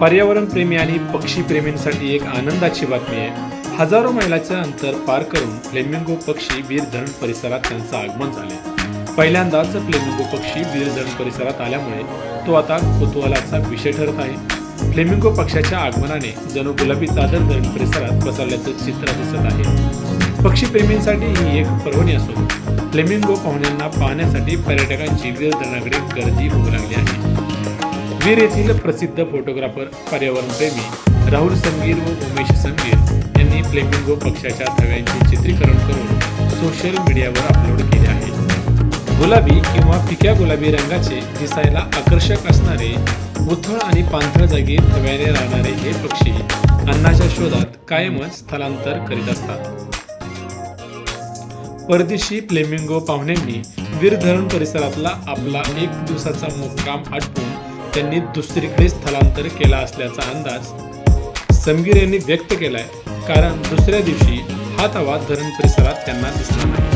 पर्यावरणप्रेमी आणि पक्षीप्रेमींसाठी एक आनंदाची बातमी आहे. हजारो मैलाचं अंतर पार करून फ्लेमिंगो पक्षी वीर धरण परिसरात त्यांचं आगमन झाले. पहिल्यांदाच फ्लेमिंगो पक्षी वीर धरण परिसरात आल्यामुळे तो आता कुतूहलाचा विषय ठरत आहे. फ्लेमिंगो पक्षाच्या आगमनाने जणू गुलाबी चादर धरण परिसरात पसरल्याचं चित्र दिसत आहे. पक्षीप्रेमींसाठी ही एक पर्वणी असून फ्लेमिंगो पाहुण्यांना पाहण्यासाठी पर्यटकांची वीर धरणाकडे गर्दी होऊ लागली आहे. वीर येथील प्रसिद्ध फोटोग्राफर पर्यावरणप्रेमी राहुल संगीर व उमेश संगीर यांनी फ्लेमिंगो पक्षाच्या थव्यांचे चित्रीकरण करून सोशल मीडियावर अपलोड केले आहे. गुलाबी किंवा फिक्या गुलाबी रंगाचे दिसायला आकर्षक असणारे उथळ आणि पांथळ जागी थव्याने राहणारे हे पक्षी अन्नाच्या शोधात कायमच स्थलांतर करीत असतात. परदेशी फ्लेमिंगो पाहुण्यांनी वीर धरण परिसरातला आपला एक दिवसाचा मुक्काम आटपून त्यांनी दुसरीकडे स्थलांतर केला असल्याचा अंदाज समगीर यांनी व्यक्त केलाय. कारण दुसऱ्या दिवशी हा तवा धरण परिसरात त्यांना दिसला नाही.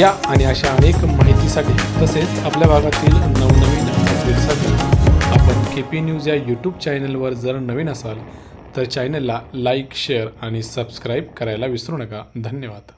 या आणि अशा अनेक माहितीसाठी तसेच आपल्या भागातील नवनवीन अपडेटसाठी के पी न्यूज या यूट्यूब चॅनलवर जर नवीन असाल तर चॅनलला लाईक शेअर आणि सबस्क्राईब करायला विसरू नका. धन्यवाद.